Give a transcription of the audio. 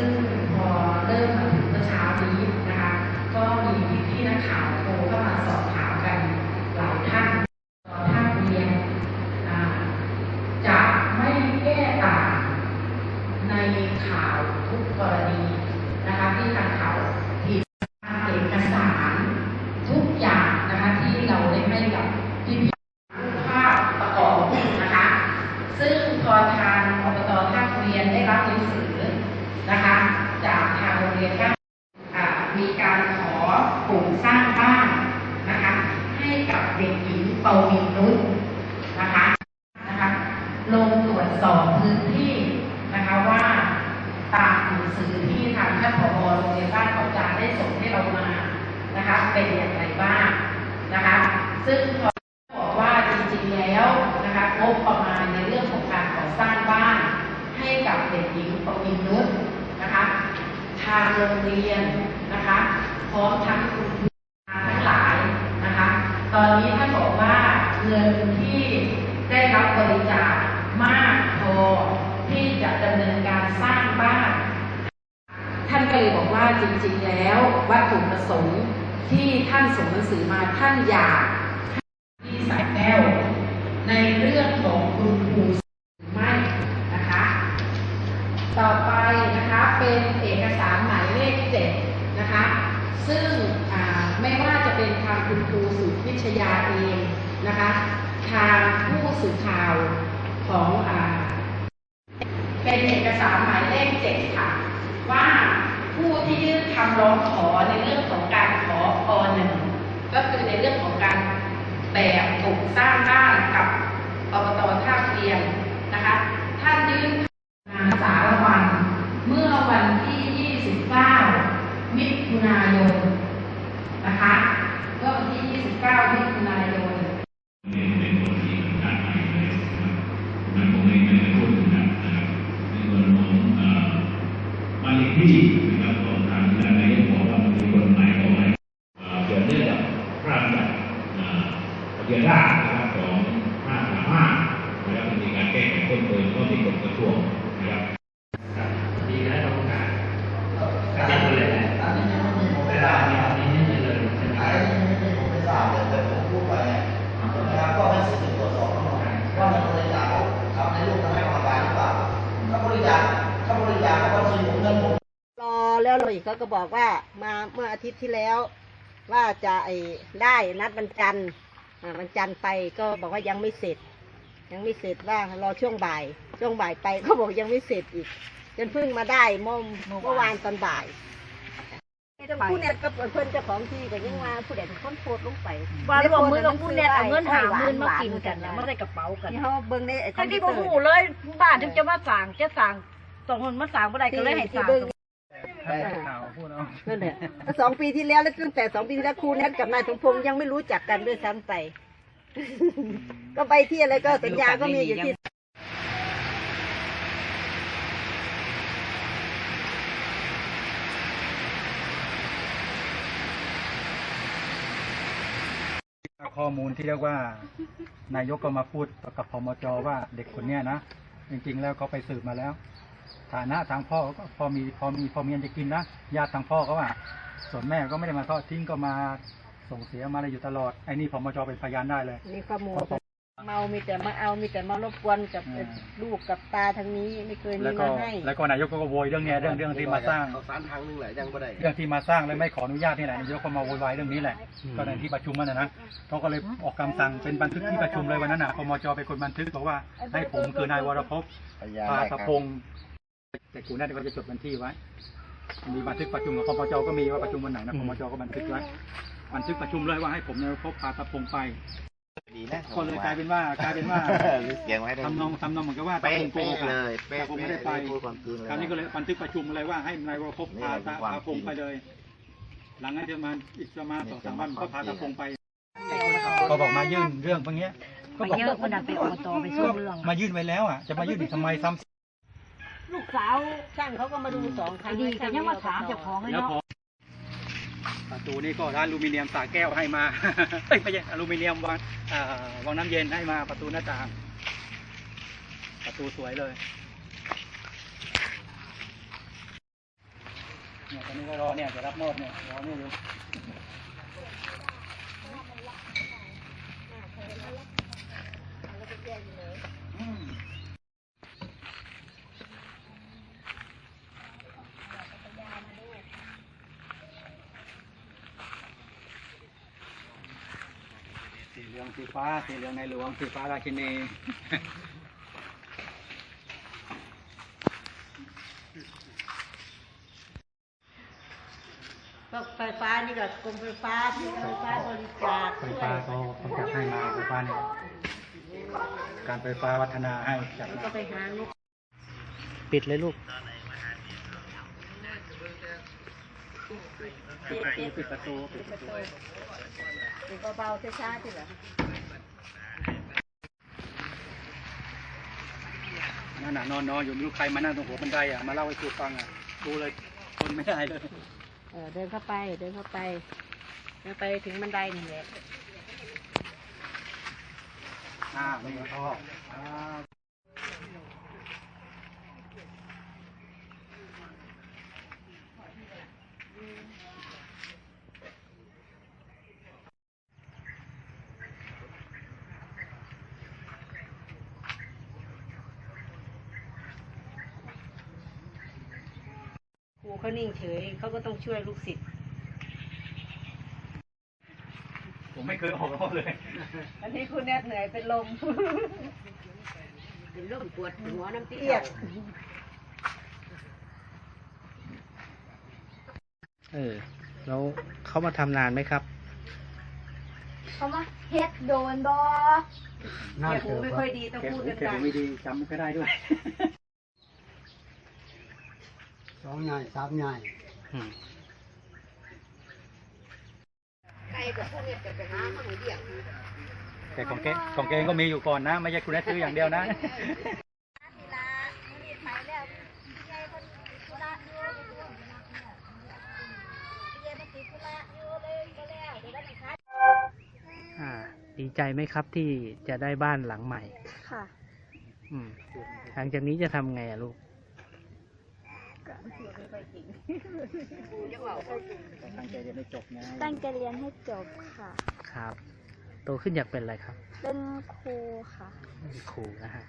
ซึ่งพอเริ่มมาถึงเมื่อเช้านี้นะคะ ก็มีพี่ๆนักข่าวโทรเข้ามาสอบถามกันหลายท่านตอนท่านเรียนจะไม่แก้ต่างในข่าวทุกกรณีนะคะที่ทางข่าวทีมเอกสารทุกอย่างนะคะที่เราได้ให้กับพี่ภาพประกอบนะคะ ซึ่งพอทางอบตท่าเรียนได้รับหนังสือ นะคะ จากทางโรงเรียนท่าอ่ามีการขอปลูกสร้างบ้านนะคะ ให้กับเด็กหญิงปวีนุชนะคะนะคะ ลงตรวจสอบพื้นที่นะคะว่าตามหนังสือที่ทางท่านผอโรงเรียนบ้านเขาจารได้ส่งให้เรามานะคะ เป็นอย่างไรบ้างนะคะ ซึ่งพอบอกว่าจริงๆแล้วนะคะงบประมาณในเรื่องของการก่อสร้างบ้านให้กับเด็กหญิงปวินุชนะคะ ทางโรงเรียนนะคะพร้อมทั้งคุณครูทั้งหลายนะคะ ตอนนี้ท่านบอกว่าเงินที่ได้รับบริจาคมากพอที่จะดำเนินการสร้างบ้าน ท่านก็เลยบอกว่าจริงๆแล้ววัตถุประสงค์ที่ท่านส่งหนังสือมาท่านอยาก ที่สายแก้วในเรื่องของคุณครูหรือไม่นะคะ ต่อไปนะคะเป็นเอกสารหมายเลขเจ็ดนะคะ ซึ่งอ่าไม่ว่าจะเป็นทาง คุณครูสุพิชยาเองนะคะทางผู้สื่อข่าวของอ่าเป็นเอกสารหมายเลขเจ็ดค่ะ ว่าผู้ที่ยื่นคำร้องขอในเรื่องของการขออหนึ่งก็คือในเรื่องของการแบบถูกสร้างบ้านกับอบต เยนราษฎร์นะครับของห้าสามห้านะครับมีการแก้ไขเพิ่มเติมก็มีกฎกระทรวงนะครับดีนะต้องการการเมืองเลยนะอันนี้ยังไม่มีผมเวไม่ลาเนี่ยอันนี้นี่เลยใช่ไหมไม่ผมไม่ทราบเลยแต่ผมพูดไปนะครับก็ให้สื่อตรวจสอบทั้งหมดว่ามันบริจาคเขาทำในรูปทำให้กรรมการหรือเปล่าถ้าบริจาคถ้าบริจาคก็บัญชีผมเงินผมรอแล้วเลยเขาก็บอกว่ามาเมื่ออาทิตย์ที่แล้ว ว่าจะไอ้ได้นัดวันจันทร์ วันจันทร์ไปก็บอกว่ายังไม่เสร็จ ยังไม่เสร็จว่ารอช่วงบ่าย ช่วงบ่ายไปเขาบอกยังไม่เสร็จอีกจนเพิ่งมาได้เมื่อเมื่อวานตอนบ่ายผู้เนี่ยก็เพื่อนเจ้าของที่ก็ยังมาผู้เด็กคนโพดลงไปว่าร่วมมือกับผู้เนี่ยเอาเงินหาเงินมากินกันนะไม่ได้กระเป๋ากันที่เขาเบิ่งในไอ้คอทั้มงพิที่วบ่เตอร์หูเลยบ้านถึงจะมาสั่งจะสั่งสองคนมาสั่งบ่ได้ก็เลยให้สั่ง นั่นแหละแล้วสองปีที่แล้วแล้วตั้งแต่สองปีที่แล้วครูนัดกับนายสมพงษ์ยังไม่รู้จักกันด้วยซ้ำไป ก็ไปที่อะไรก็สัญญาก็มีอยู่ที่ข้อมูลที่เรียกว่านายกก็มาพูดกับพมจว่าเด็กคนเนี้ยนะจริง ๆ แล้วเขาไปสืบมาแล้ว ฐานะทางพ่อก็พอมีพอมีพอมีอันจะกินนะญาติทางพ่อเขาว่าส่วนแม่ก็ไม่ได้มาทอดทิ้งก็มาส่งเสียมาอะไรอยู่ตลอดไอ้นี่พมจเป็นพยานได้เลยมีข้อมูลเมา มีแต่มาเอา มีแต่มารบกวนกับอืม ลูกกับตาทางนี้ไม่เคยมีแล้วก็มาให้ แล้วก็นายกก็โวยเรื่องเนี้ยเรื่องเรื่องที่มาสร้าง เขาสารทางนึงแหละยังไม่ได้ เรื่องที่มาสร้างแล้วไม่ขออนุญาตนี่แหละนายกก็มาโวยวายเรื่องนี้แหละก็ในที่ประชุมมันนะนะเขาก็เลยออกคำสั่งเป็นบันทึกที่ประชุมเลยวันนั้นนะพมจเป็นคนบันทึกบอกว่าให้ผมคือนายวรพพาสะพงศ์ แต่กูน่าจะจะจดบัญชีไว้มีบันทึกประชุมกับพมจก็มีว่าประชุมวันไหนนะพมจก็บันทึกไว้บันทึกประชุมเลยว่าให้ผมนายพบพาสะพงศ์ไปดีนะก็เลยกลายเป็นว่ากลายเป็นว่าเสียงไว้ได้ทำนองทำนองเหมือนกับว่าตะเป๊ะพงโกเป๊ะหกอะเลยเป๊ะตะพงไม่ได้ไปพูดความจริงเลยคราวนี้ก็เลยบันทึกประชุมเลยว่าให้นายวรพพพานี่แหละคือความตะพงจริงไปเลย หลังนั้นจะมาอีกประมาณสองสามวันก็พาตะพงไปไปอบตก็บอกมายื่นเรื่องพวกเนี้ยก็ไปบอกเยอะมันดันไปอบตไปสู้เรื่องมายื่นไว้แล้วอะจะมายื่นอีกทำไมซ้ำลูก สาวช่างเขาก็มาดูสองครั้งดีก็ยังมาถามเจ้าของเลยแล้วเนาะพอประตูนี่ก็ร้านอลูมิเนียมสาแก้วให้มา เอ้ยไม่ใช่อลูมิเนียมวางอ่าวางน้ำเย็นให้มาประตูหน้าต่าง ประตูสวยเลยเนี่ยตอนนี้ก็รอเนี่ยจะรับมอบเนี่ยรอเนี่ยอยู่อืม ลืองสีฟ้าสีเหลืองในหลวงสีฟ้าราชินีก็ไฟฟ้านี่ก็กรมไฟฟ้าที่ไฟฟ้าบริจาคไฟฟ้าเขาเขาจัดให้มาไฟฟ้าเนี่ยการไฟฟ้าวัฒนาให้จัดแล้วมาก็ไปหาลูกปิดเลยลูกปิดประตูปิดประตูปิดประตูดู เบาๆช้าๆสิเหรอนั่นน่ะนอนนอนอยู่ไม่รู้ใครมานั่งตรงหัวบันไดอะมาเล่าให้ครูฟังอะดูเลยทนไม่ได้เลยเออเดินเข้าไปเดินเข้าไปเดินไปถึงบันไดนี่แหละอ้าวนี่พ่ออ้า รูเขานิ่งเฉยเขาก็ต้องช่วยลูกศิษย์ผมไม่เคยออกรอบเลย อันนี้คุณแนทเหนื่อยเป็นลม เป็นลมปวดหัวน้ำเตี้ยเออ แล้วเขามาทำนานไหมครับ เขามาเฮ็ดโดนบอเดี๋ยวหูไม่ค่อยดีต้องแกพูดหูแกดัหูงไม่ดีจำไม่ค่อยได้ด้วยส องใหญ่สามใหญ่อืมๆใครกับพวกเนี้จะไปหามาให้เดียวแต่ของแกของแกก็มีอยู่ก่อนนะ ไม่ใช่คุณแม่ซื้ออย่างเดียวนะ อ่า ดีใจไหมครับที่จะได้บ้านหลังใหม่ ค่ะ อืม หลังจากนี้จะทำไงอะลูก ตั้งใจเรียนให้จบนะตั้งใจเรียนให้จบค่ะ ครับ โตขึ้นอยากเป็นอะไรครับ เป็นครูค่ะเป็นครูนะฮะ